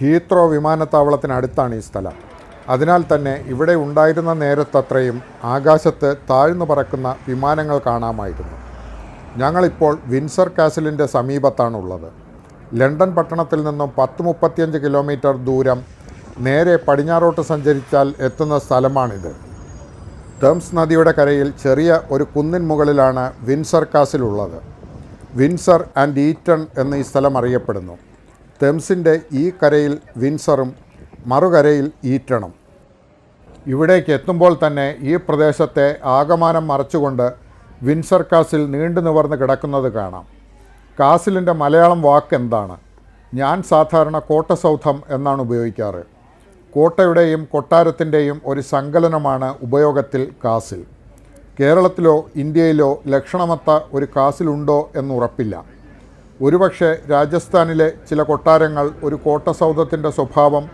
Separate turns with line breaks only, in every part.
Heathrow വിമാനത്താവളത്തിനടുത്താണ് ഈ സ്ഥലം. അതിനാൽ തന്നെ ഇവിടെ ഉണ്ടായിരുന്ന നേരത്തത്രയും ആകാശത്ത് താഴ്ന്നു പറക്കുന്ന വിമാനങ്ങൾ കാണാമായിരുന്നു. ഞങ്ങളിപ്പോൾ വിൻസർ കാസിലിന്റെ സമീപത്താണുള്ളത്. ലണ്ടൻ പട്ടണത്തിൽ നിന്നും പത്ത് മുപ്പത്തിയഞ്ച് കിലോമീറ്റർ ദൂരം നേരെ പടിഞ്ഞാറോട്ട് സഞ്ചരിച്ചാൽ എത്തുന്ന സ്ഥലമാണിത്. തേംസ് നദിയുടെ കരയിൽ ചെറിയ ഒരു കുന്നിൻ മുകളിലാണ് വിൻസർ കാസിലുള്ളത് വിൻസർ ആൻഡ് ഈറ്റൺ എന്ന് ഈ സ്ഥലം അറിയപ്പെടുന്നു. തെംസിന്റെ ഈ കരയിൽ വിൻസറും മറുകരയിൽ ഈറ്റണം. ഇവിടേക്ക് എത്തുമ്പോൾ തന്നെ ഈ പ്രദേശത്തെ ആകമാനം മറച്ചുകൊണ്ട് വിൻസർ കാസിൽ നീണ്ടു നിവർന്ന് കിടക്കുന്നത് കാണാം. കാസിലിന്റെ മലയാളം വാക്ക് എന്താണ്? ഞാൻ സാധാരണ കോട്ടസൗധം എന്നാണ് ഉപയോഗിക്കാറ്. കോട്ടയുടെയും കൊട്ടാരത്തിന്റെയും ഒരു സങ്കലനമാണ് ഉപയോഗത്തിൽ കാസിൽ. കേരളത്തിലോ ഇന്ത്യയിലോ ലക്ഷണമത്ത ഒരു കാസിലുണ്ടോ എന്നുറപ്പില്ല. ഒരുപക്ഷെ രാജസ്ഥാനിലെ ചില കൊട്ടാരങ്ങൾ ഒരു കോട്ടസൗധത്തിന്റെ സ്വഭാവം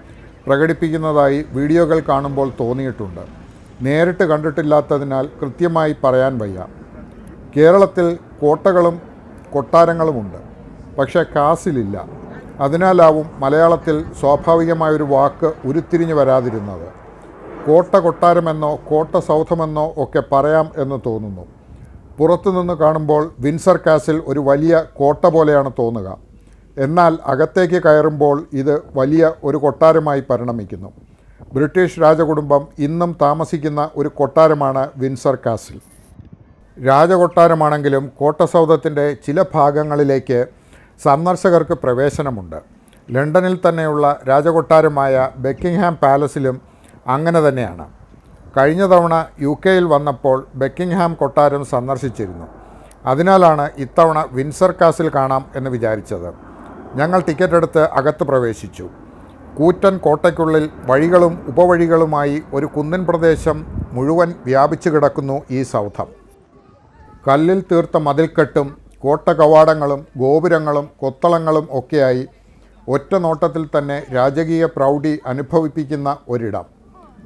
പ്രകടിപ്പിക്കുന്നതായി വീഡിയോകൾ കാണുമ്പോൾ തോന്നിയിട്ടുണ്ട്. നേരിട്ട് കണ്ടിട്ടില്ലാത്തതിനാൽ കൃത്യമായി പറയാൻ വയ്യ. കേരളത്തിൽ കോട്ടകളും കൊട്ടാരങ്ങളുമുണ്ട്. പക്ഷേ കാസിലില്ല. അതിനാലാവും മലയാളത്തിൽ സ്വാഭാവികമായൊരു വാക്ക് ഉരുത്തിരിഞ്ഞു വരാതിരുന്നത്. കോട്ട കൊട്ടാരമെന്നോ കോട്ട സൗധമെന്നോ ഒക്കെ പറയാം എന്ന് തോന്നുന്നു. പുറത്തുനിന്ന് കാണുമ്പോൾ വിൻസർ കാസിൽ ഒരു വലിയ കോട്ട പോലെയാണ് തോന്നുക. എന്നാൽ അകത്തേക്ക് കയറുമ്പോൾ ഇത് വലിയ ഒരു കൊട്ടാരമായി പരിണമിക്കുന്നു. ബ്രിട്ടീഷ് രാജകുടുംബം ഇന്നും താമസിക്കുന്ന ഒരു കൊട്ടാരമാണ് വിൻസർ കാസിൽ. രാജകൊട്ടാരമാണെങ്കിലും കോട്ടസൗധത്തിന്റെ ചില ഭാഗങ്ങളിലേക്ക് സന്ദർശകർക്ക് പ്രവേശനമുണ്ട്. ലണ്ടനിൽ തന്നെയുള്ള രാജകൊട്ടാരമായ ബെക്കിംഗ്ഹാം പാലസിലും അങ്ങനെ തന്നെയാണ്. കഴിഞ്ഞ തവണ യു കെയിൽ വന്നപ്പോൾ ബെക്കിംഗ്ഹാം കൊട്ടാരം സന്ദർശിച്ചിരുന്നു. അതിനാലാണ് ഇത്തവണ വിൻസർ കാസിൽ കാണാം എന്ന് വിചാരിച്ചത്. ഞങ്ങൾ ടിക്കറ്റ് എടുത്ത് അകത്ത് പ്രവേശിച്ചു. കൂറ്റൻ കോട്ടയ്ക്കുള്ളിൽ വഴികളും ഉപവഴികളുമായി ഒരു കുന്നിൻ പ്രദേശം മുഴുവൻ വ്യാപിച്ചു കിടക്കുന്നു ഈ സൗധം. കല്ലിൽ തീർത്ത മതിൽക്കെട്ടും കോട്ട കവാടങ്ങളും ഗോപുരങ്ങളും കൊത്തളങ്ങളും ഒക്കെയായി ഒറ്റ നോട്ടത്തിൽ തന്നെ രാജകീയ പ്രൗഢി അനുഭവിപ്പിക്കുന്ന ഒരിടം.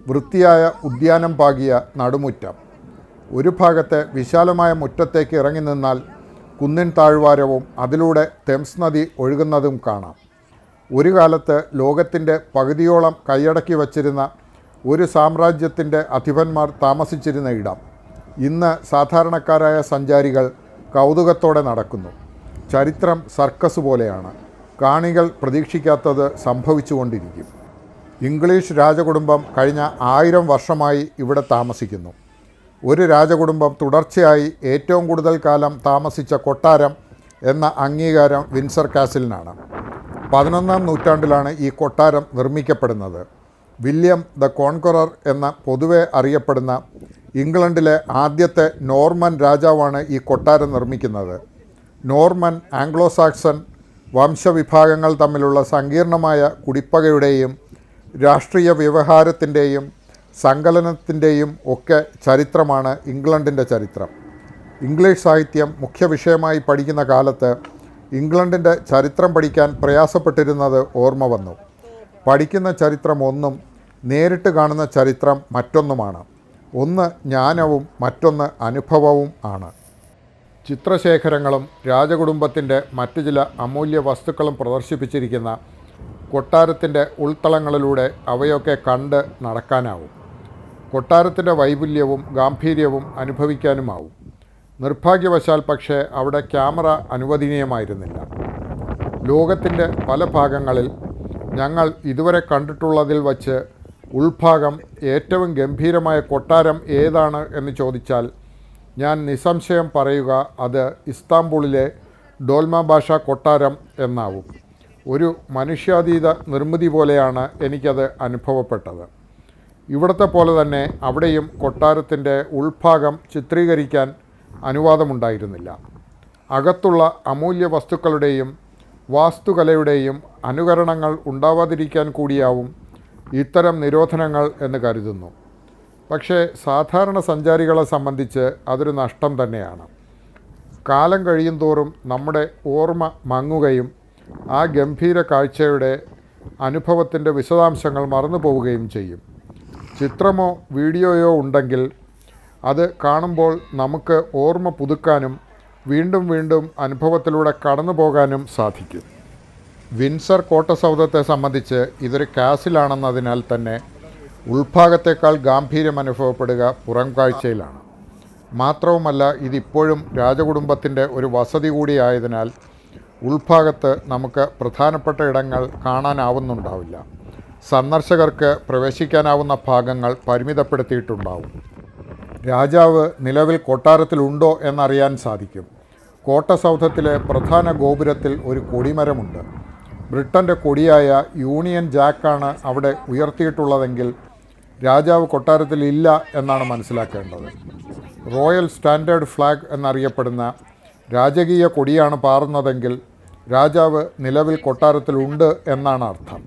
വൃത്തിയായ ഉദ്യാനം പാകിയ നടുമുറ്റം. ഒരു ഭാഗത്തെ വിശാലമായ മുറ്റത്തേക്ക് ഇറങ്ങി നിന്നാൽ കുന്നിൻ താഴ്വാരവും അതിലൂടെ തെംസ് നദി ഒഴുകുന്നതും കാണാം. ഒരു കാലത്ത് ലോകത്തിന്റെ പകുതിയോളം കൈയടക്കി വച്ചിരുന്ന ഒരു സാമ്രാജ്യത്തിന്റെ അധിപന്മാർ താമസിച്ചിരുന്ന ഇടം. ഇന്ന് സാധാരണക്കാരായ സഞ്ചാരികൾ കൗതുകത്തോടെ നടക്കുന്നു. ചരിത്രം സർക്കസ് പോലെയാണ്. കാണികൾ പ്രതീക്ഷിക്കാത്തത് സംഭവിച്ചുകൊണ്ടിരിക്കും. ഇംഗ്ലീഷ് രാജകുടുംബം കഴിഞ്ഞ ആയിരം വർഷമായി ഇവിടെ താമസിക്കുന്നു. ഒരു രാജകുടുംബം തുടർച്ചയായി ഏറ്റവും കൂടുതൽ കാലം താമസിച്ച കൊട്ടാരം എന്ന അംഗീകാരം വിൻസർ കാസിലിനാണ്. പതിനൊന്നാം നൂറ്റാണ്ടിലാണ് ഈ കൊട്ടാരം നിർമ്മിക്കപ്പെടുന്നത്. വില്യം ദ കോൺകൊറർ എന്ന പൊതുവെ അറിയപ്പെടുന്ന ഇംഗ്ലണ്ടിലെ ആദ്യത്തെ നോർമൻ രാജാവാണ് ഈ കൊട്ടാരം നിർമ്മിക്കുന്നത്. നോർമൻ ആംഗ്ലോസാക്സൺ വംശവിഭാഗങ്ങൾ തമ്മിലുള്ള സങ്കീർണമായ കുടിപ്പകയുടെയും രാഷ്ട്രീയ വ്യവഹാരത്തിന്റെയും സങ്കലനത്തിന്റെയും ഒക്കെ ചരിത്രമാണ് ഇംഗ്ലണ്ടിന്റെ ചരിത്രം. ഇംഗ്ലീഷ് സാഹിത്യം മുഖ്യ വിഷയമായി പഠിക്കുന്ന കാലത്ത് ഇംഗ്ലണ്ടിന്റെ ചരിത്രം പഠിക്കാൻ പ്രയാസപ്പെട്ടിരുന്നത് ഓർമ്മ വന്നു. പഠിക്കുന്ന ചരിത്രം ഒന്നും നേരിട്ട് കാണുന്ന ചരിത്രം മറ്റൊന്നുമാണ്. ഒന്ന് ജ്ഞാനവും മറ്റൊന്ന് അനുഭവവും ആണ്. ചിത്രശേഖരങ്ങളും രാജകുടുംബത്തിന്റെ മറ്റു ചില അമൂല്യ വസ്തുക്കളും പ്രദർശിപ്പിച്ചിരിക്കുന്ന കൊട്ടാരത്തിന്റെ ഉൾത്തളങ്ങളിലൂടെ അവയൊക്കെ കണ്ട് നടക്കാനാവും. കൊട്ടാരത്തിന്റെ വൈപുല്യവും ഗാംഭീര്യവും അനുഭവിക്കാനുമാവും. നിർഭാഗ്യവശാൽ പക്ഷേ അവിടെ ക്യാമറ അനുവദനീയമായിരുന്നില്ല. ലോകത്തിന്റെ പല ഭാഗങ്ങളിൽ ഞങ്ങൾ ഇതുവരെ കണ്ടിട്ടുള്ളതിൽ വച്ച് ഉൾഭാഗം ഏറ്റവും ഗംഭീരമായ കൊട്ടാരം ഏതാണ് എന്ന് ചോദിച്ചാൽ ഞാൻ നിസ്സംശയം പറയുക അത് ഇസ്താംബൂളിലെ ഡോൽമ ഭാഷ കൊട്ടാരം എന്നാവും. ഒരു മനുഷ്യാതീത നിർമ്മിതി പോലെയാണ് എനിക്കത് അനുഭവപ്പെട്ടത്. ഇവിടുത്തെ പോലെ തന്നെ അവിടെയും കൊട്ടാരത്തിന്റെ ഉൾഭാഗം ചിത്രീകരിക്കാൻ അനുവാദമുണ്ടായിരുന്നില്ല. അകത്തുള്ള അമൂല്യ വസ്തുക്കളുടെയും വാസ്തുകലയുടെയും അനുകരണങ്ങൾ ഉണ്ടാവാതിരിക്കാൻ കൂടിയാവും ഇത്തരം നിരോധനങ്ങൾ എന്ന് കരുതുന്നു. പക്ഷേ സാധാരണ സഞ്ചാരികളെ സംബന്ധിച്ച് അതൊരു നഷ്ടം തന്നെയാണ്. കാലം കഴിയും തോറും നമ്മുടെ ഓർമ്മ മങ്ങുകയും ആ ഗംഭീര കാഴ്ചയുടെ അനുഭവത്തിന്റെ വിശദാംശങ്ങൾ മറന്നു പോവുകയും ചെയ്യും. ചിത്രമോ വീഡിയോയോ ഉണ്ടെങ്കിൽ അത് കാണുമ്പോൾ നമുക്ക് ഓർമ്മ പുതുക്കാനും വീണ്ടും വീണ്ടും അനുഭവത്തിലൂടെ കടന്നു പോകാനും സാധിക്കും. വിൻസർ കോട്ടസൗധത്തെ സംബന്ധിച്ച് ഇതൊരു കാസിലാണെന്നതിനാൽ തന്നെ ഉൾഭാഗത്തേക്കാൾ ഗാംഭീര്യം അനുഭവപ്പെടുക പുറം കാഴ്ചയിലാണ്. മാത്രവുമല്ല ഇതിപ്പോഴും രാജകുടുംബത്തിന്റെ ഒരു വസതി കൂടിയായതിനാൽ ഉൾഭാഗത്ത് നമുക്ക് പ്രധാനപ്പെട്ട ഇടങ്ങൾ കാണാനാവുന്നുണ്ടാവില്ല. സന്ദർശകർക്ക് പ്രവേശിക്കാനാവുന്ന ഭാഗങ്ങൾ പരിമിതപ്പെടുത്തിയിട്ടുണ്ടാവും. രാജാവ് നിലവിൽ കൊട്ടാരത്തിലുണ്ടോ എന്നറിയാൻ സാധിക്കും. കോട്ടസൗധത്തിലെ പ്രധാന ഗോപുരത്തിൽ ഒരു കൊടിമരമുണ്ട്. ബ്രിട്ടന്റെ കൊടിയായ യൂണിയൻ ജാക്കാണ് അവിടെ ഉയർത്തിയിട്ടുള്ളതെങ്കിൽ രാജാവ് കൊട്ടാരത്തിൽ ഇല്ല എന്നാണ് മനസ്സിലാക്കേണ്ടത്. റോയൽ സ്റ്റാൻഡേർഡ് ഫ്ലാഗ് എന്നറിയപ്പെടുന്ന രാജകീയ കൊടിയാണ് പാറുന്നതെങ്കിൽ രാജാവ് നിലവിൽ കൊട്ടാരത്തിലുണ്ട് എന്നാണ് അർത്ഥം.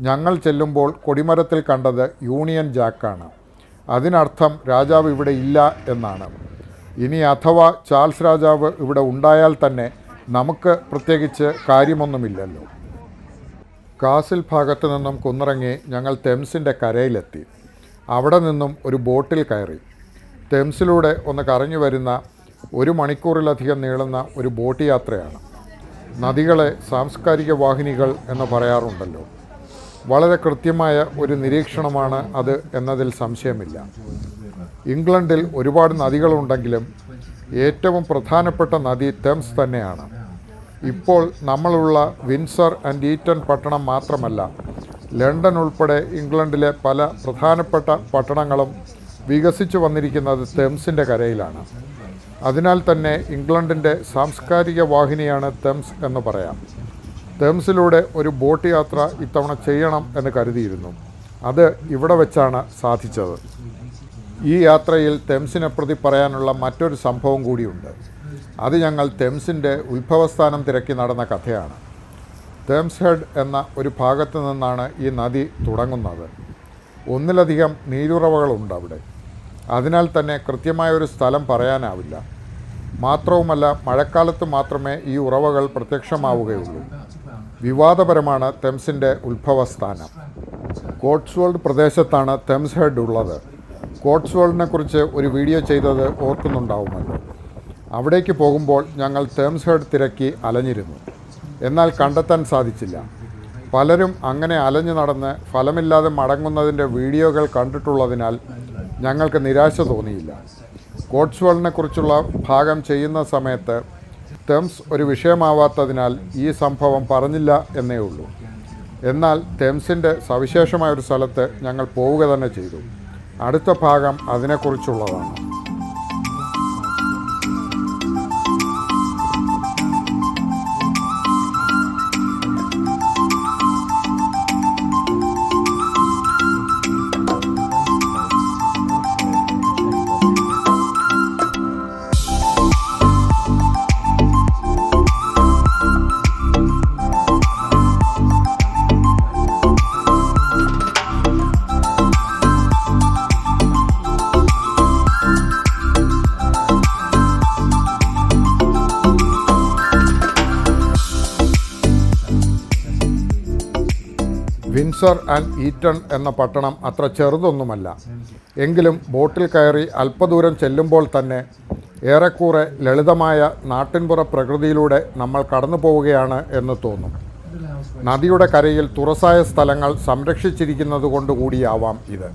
ഞങ്ങൾ ചെല്ലുമ്പോൾ കൊടിമരത്തിൽ കണ്ടത് യൂണിയൻ ജാക്കാണ്. അതിനർത്ഥം രാജാവ് ഇവിടെ ഇല്ല എന്നാണ്. ഇനി അഥവാ ചാൾസ് രാജാവ് ഇവിടെ ഉണ്ടായാൽ തന്നെ നമുക്ക് പ്രത്യേകിച്ച് കാര്യമൊന്നുമില്ലല്ലോ. കാസിൽ ഭാഗത്തു നിന്നും കുന്നിറങ്ങി ഞങ്ങൾ തെംസിന്റെ കരയിലെത്തി. അവിടെ നിന്നും ഒരു ബോട്ടിൽ കയറി. തെംസിലൂടെ ഒന്ന് കറങ്ങി വരുന്ന ഒരു മണിക്കൂറിലധികം നീളുന്ന ഒരു ബോട്ട് യാത്രയാണ്. നദികളെ സാംസ്കാരിക വാഹിനികൾ എന്ന് പറയാറുണ്ടല്ലോ. വളരെ കൃത്യമായ ഒരു നിരീക്ഷണമാണ് അത് എന്നതിൽ സംശയമില്ല. ഇംഗ്ലണ്ടിൽ ഒരുപാട് നദികളുണ്ടെങ്കിലും ഏറ്റവും പ്രധാനപ്പെട്ട നദി തെംസ് തന്നെയാണ്. ഇപ്പോൾ നമ്മളുള്ള വിൻസർ ആൻഡ് ഈറ്റൺ പട്ടണം മാത്രമല്ല ലണ്ടൻ ഉൾപ്പെടെ ഇംഗ്ലണ്ടിലെ പല പ്രധാനപ്പെട്ട പട്ടണങ്ങളും വികസിച്ചു വന്നിരിക്കുന്നത് തെംസിന്റെ കരയിലാണ്. അതിനാൽ തന്നെ ഇംഗ്ലണ്ടിന്റെ സാംസ്കാരിക വാഹിനിയാണ് തെംസ് എന്ന് പറയാം. തെംസിലൂടെ ഒരു ബോട്ട് യാത്ര ഇത്തവണ ചെയ്യണം എന്ന് കരുതിയിരുന്നു. അത് ഇവിടെ വെച്ചാണ് സാധിച്ചത്. ഈ യാത്രയിൽ തെംസിനെ പ്രതി പറയാനുള്ള മറ്റൊരു സംഭവം കൂടിയുണ്ട്. അത് ഞങ്ങൾ തെംസിന്റെ ഉത്ഭവസ്ഥാനം തിരക്കി നടന്ന കഥയാണ്. തേംസ് ഹെഡ് എന്ന ഒരു ഭാഗത്ത് നിന്നാണ് ഈ നദി തുടങ്ങുന്നത്. ഒന്നിലധികം നീരുറവകളുണ്ട് അവിടെ. അതിനാൽ തന്നെ കൃത്യമായ ഒരു സ്ഥലം പറയാനാവില്ല. മാത്രവുമല്ല മഴക്കാലത്ത് മാത്രമേ ഈ ഉറവകൾ പ്രത്യക്ഷമാവുകയുള്ളൂ. വിവാദപരമാണ് തെംസിന്റെ ഉത്ഭവസ്ഥാനം. കോട്സ്വോൾഡ് പ്രദേശത്താണ് തെംസ് ഹെഡ് ഉള്ളത്. കോട്സ്വോൾഡിനെ കുറിച്ച് ഒരു വീഡിയോ ചെയ്തത് ഓർക്കുന്നുണ്ടാവുമല്ലോ. അവിടേക്ക് പോകുമ്പോൾ ഞങ്ങൾ തേംസ് ഹെഡ് തിരക്കി അലഞ്ഞിരുന്നു. എന്നാൽ കണ്ടെത്താൻ സാധിച്ചില്ല. പലരും അങ്ങനെ അലഞ്ഞു നടന്ന് ഫലമില്ലാതെ മടങ്ങുന്നതിന്റെ വീഡിയോകൾ കണ്ടിട്ടുള്ളതിനാൽ ഞങ്ങൾക്ക് നിരാശ തോന്നിയില്ല. കോട്സ്വോളിനെ കുറിച്ചുള്ള ഭാഗം ചെയ്യുന്ന സമയത്ത് തെംസ് ഒരു വിഷയമാവാത്തതിനാൽ ഈ സംഭവം പറഞ്ഞില്ല എന്നേ ഉള്ളൂ. എന്നാൽ തെംസിന്റെ സവിശേഷമായ ഒരു സ്ഥലത്ത് ഞങ്ങൾ പോവുക തന്നെ ചെയ്തു. അടുത്ത ഭാഗം അതിനെക്കുറിച്ചുള്ളതാണ്. വിൻസർ ആൻഡ് ഈറ്റൺ എന്ന പട്ടണം അത്ര ചെറുതൊന്നുമല്ല. എങ്കിലും ബോട്ടിൽ കയറി അല്പദൂരം ചെല്ലുമ്പോൾ തന്നെ ഏറെക്കുറെ ലളിതമായ നാട്ടിൻപുറ പ്രകൃതിയിലൂടെ നമ്മൾ കടന്നു പോവുകയാണ് എന്ന് തോന്നും. നദിയുടെ കരയിൽ തുറസായ സ്ഥലങ്ങൾ സംരക്ഷിച്ചിരിക്കുന്നത് കൊണ്ടുകൂടിയാവാം ഇത്.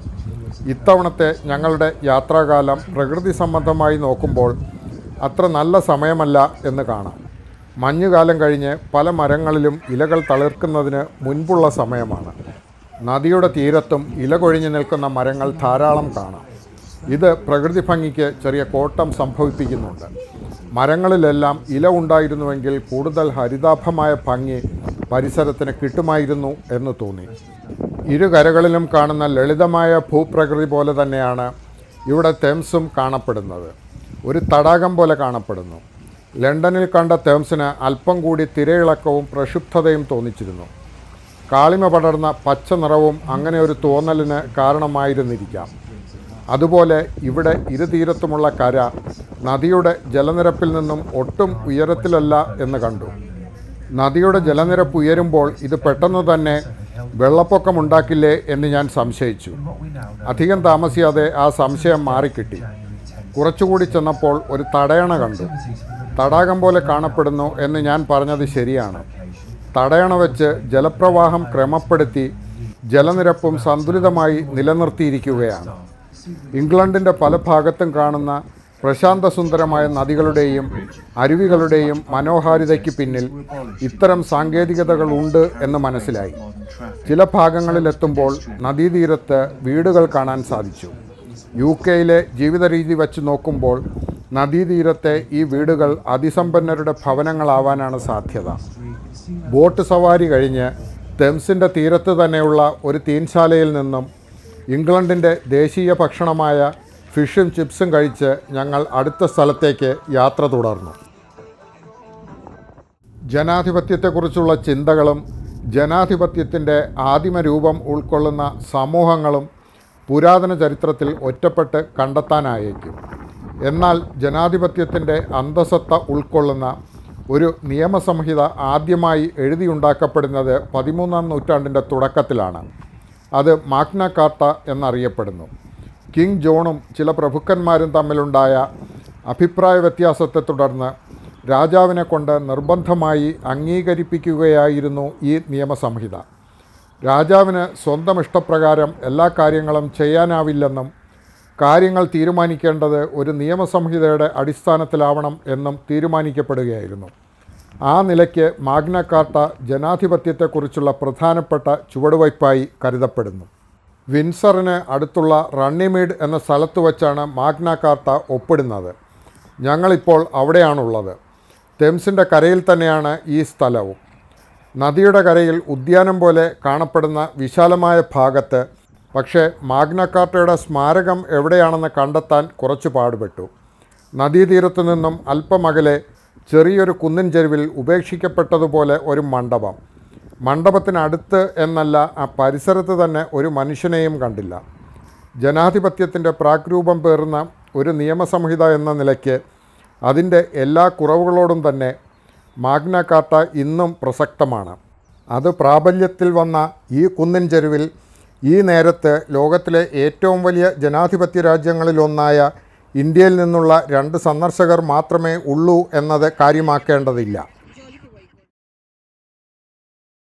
ഇത്തവണത്തെ ഞങ്ങളുടെ യാത്രാകാലം പ്രകൃതി സംബന്ധമായി നോക്കുമ്പോൾ അത്ര നല്ല സമയമല്ല എന്ന് കാണാം. മഞ്ഞുകാലം കഴിഞ്ഞ് പല മരങ്ങളിലും ഇലകൾ തളിർക്കുന്നതിന് മുൻപുള്ള സമയമാണ്. നദിയുടെ തീരത്തും ഇല കൊഴിഞ്ഞു നിൽക്കുന്ന മരങ്ങൾ ധാരാളം കാണാം. ഇത് പ്രകൃതി ഭംഗിക്ക് ചെറിയ കോട്ടം സംഭവിപ്പിക്കുന്നുണ്ട്. മരങ്ങളിലെല്ലാം ഇല ഉണ്ടായിരുന്നുവെങ്കിൽ കൂടുതൽ ഹരിതാഭമായ ഭംഗി പരിസരത്തിന് കിട്ടുമായിരുന്നു എന്ന് തോന്നി. ഇരു കരകളിലും കാണുന്ന ലളിതമായ ഭൂപ്രകൃതി പോലെ തന്നെയാണ് ഇവിടെ തെംസും കാണപ്പെടുന്നത്. ഒരു തടാകം പോലെ കാണപ്പെടുന്നു. ലണ്ടനിൽ കണ്ട തേംസിന് അല്പം കൂടി തിരയിളക്കവും പ്രക്ഷുബ്ധതയും തോന്നിച്ചിരുന്നു. കാളിമ പടർന്ന പച്ച നിറവും അങ്ങനെ ഒരു തോന്നലിന് കാരണമായിരുന്നിരിക്കാം. അതുപോലെ ഇവിടെ ഇരുതീരത്തുമുള്ള കര നദിയുടെ ജലനിരപ്പിൽ നിന്നും ഒട്ടും ഉയരത്തിലല്ല എന്ന് കണ്ടു. നദിയുടെ ജലനിരപ്പ് ഉയരുമ്പോൾ ഇത് പെട്ടെന്ന് തന്നെ വെള്ളപ്പൊക്കമുണ്ടാക്കില്ലേ എന്ന് ഞാൻ സംശയിച്ചു. അധികം താമസിയാതെ ആ സംശയം മാറിക്കിട്ടി. കുറച്ചുകൂടി ചെന്നപ്പോൾ ഒരു തടയണ കണ്ടു. തടാകം പോലെ കാണപ്പെടുന്നു എന്ന് ഞാൻ പറഞ്ഞത് ശരിയാണ്. തടയണ വെച്ച് ജലപ്രവാഹം ക്രമപ്പെടുത്തി ജലനിരപ്പും സന്തുലിതമായി നിലനിർത്തിയിരിക്കുകയാണ്. ഇംഗ്ലണ്ടിന്റെ പല ഭാഗത്തും കാണുന്ന പ്രശാന്തസുന്ദരമായ നദികളുടെയും അരുവികളുടെയും മനോഹാരിതയ്ക്ക് പിന്നിൽ ഇത്തരം സാങ്കേതികതകൾ ഉണ്ട് എന്ന് മനസ്സിലായി. ചില ഭാഗങ്ങളിലെത്തുമ്പോൾ നദീതീരത്ത് വീടുകൾ കാണാൻ സാധിച്ചു. യു കെയിലെ ജീവിത രീതി വച്ച് നോക്കുമ്പോൾ നദീതീരത്തെ ഈ വീടുകൾ അതിസമ്പന്നരുടെ ഭവനങ്ങളാവാനാണ് സാധ്യത. ബോട്ട് സവാരി കഴിഞ്ഞ് തെംസിന്റെ തീരത്ത് തന്നെയുള്ള ഒരു തീൻശാലയിൽ നിന്നും ഇംഗ്ലണ്ടിന്റെ ദേശീയ ഭക്ഷണമായ ഫിഷും ചിപ്സും കഴിച്ച് ഞങ്ങൾ അടുത്ത സ്ഥലത്തേക്ക് യാത്ര തുടർന്നു. ജനാധിപത്യത്തെക്കുറിച്ചുള്ള ചിന്തകളും ജനാധിപത്യത്തിന്റെ ആദിമ രൂപം ഉൾക്കൊള്ളുന്ന സമൂഹങ്ങളും പുരാതന ചരിത്രത്തിൽ ഒറ്റപ്പെട്ട് കണ്ടെത്താനായേക്കും. എന്നാൽ ജനാധിപത്യത്തിന്റെ അന്തസത്ത ഉൾക്കൊള്ളുന്ന ഒരു നിയമസംഹിത ആദ്യമായി എഴുതിയുണ്ടാക്കപ്പെടുന്നത് പതിമൂന്നാം നൂറ്റാണ്ടിന്റെ തുടക്കത്തിലാണ്. അത് മാഗ്ന കാർട്ട എന്നറിയപ്പെടുന്നു. കിങ് ജോണും ചില പ്രഭുക്കന്മാരും തമ്മിലുണ്ടായ അഭിപ്രായ വ്യത്യാസത്തെ തുടർന്ന് രാജാവിനെ കൊണ്ട് നിർബന്ധമായി അംഗീകരിപ്പിക്കുകയായിരുന്നു ഈ നിയമസംഹിത. രാജാവിന് സ്വന്തം ഇഷ്ടപ്രകാരം എല്ലാ കാര്യങ്ങളും ചെയ്യാനാവില്ലെന്നും കാര്യങ്ങൾ തീരുമാനിക്കേണ്ടത് ഒരു നിയമസംഹിതയുടെ അടിസ്ഥാനത്തിലാവണം എന്നും തീരുമാനിക്കപ്പെടുകയായിരുന്നു. ആ നിലയ്ക്ക് മാഗ്ന കാർട്ട ജനാധിപത്യത്തെക്കുറിച്ചുള്ള പ്രധാനപ്പെട്ട ചുവടുവയ്പായി കരുതപ്പെടുന്നു. വിൻസറിന് അടുത്തുള്ള റണ്ണിമീഡ് എന്ന സ്ഥലത്ത് വച്ചാണ് മാഗ്ന കാർട്ട ഒപ്പിടുന്നത്. ഞങ്ങളിപ്പോൾ അവിടെയാണുള്ളത്. തെംസിന്റെ കരയിൽ തന്നെയാണ് ഈ സ്ഥലവും. നദിയുടെ കരയിൽ ഉദ്യാനം പോലെ കാണപ്പെടുന്ന വിശാലമായ ഭാഗത്ത് പക്ഷേ മാഗ്നക്കാർട്ടയുടെ സ്മാരകം എവിടെയാണെന്ന് കണ്ടെത്താൻ കുറച്ച് പാടുപെട്ടു. നദീതീരത്തു നിന്നും അല്പമകലെ ചെറിയൊരു കുന്നിൻ ചെരുവിൽ ഉപേക്ഷിക്കപ്പെട്ടതുപോലെ ഒരു മണ്ഡപം. മണ്ഡപത്തിനടുത്ത് എന്നല്ല ആ പരിസരത്ത് തന്നെ ഒരു മനുഷ്യനെയും കണ്ടില്ല. ജനാധിപത്യത്തിന്റെ പ്രാഗ്രൂപം പേറുന്ന ഒരു നിയമസംഹിത എന്ന നിലയ്ക്ക് അതിന്റെ എല്ലാ കുറവുകളോടും തന്നെ മാഗ്ന കാർട്ട ഇന്നും പ്രസക്തമാണ്. അത് പ്രാബല്യത്തിൽ വന്ന ഈ കുന്നിൻ ചെരുവിൽ ഈ നേരത്ത് ലോകത്തിലെ ഏറ്റവും വലിയ ജനാധിപത്യ രാജ്യങ്ങളിലൊന്നായ ഇന്ത്യയിൽ നിന്നുള്ള രണ്ട് സന്ദർശകർ മാത്രമേ ഉള്ളൂ എന്നത് കാര്യമാക്കേണ്ടതില്ല.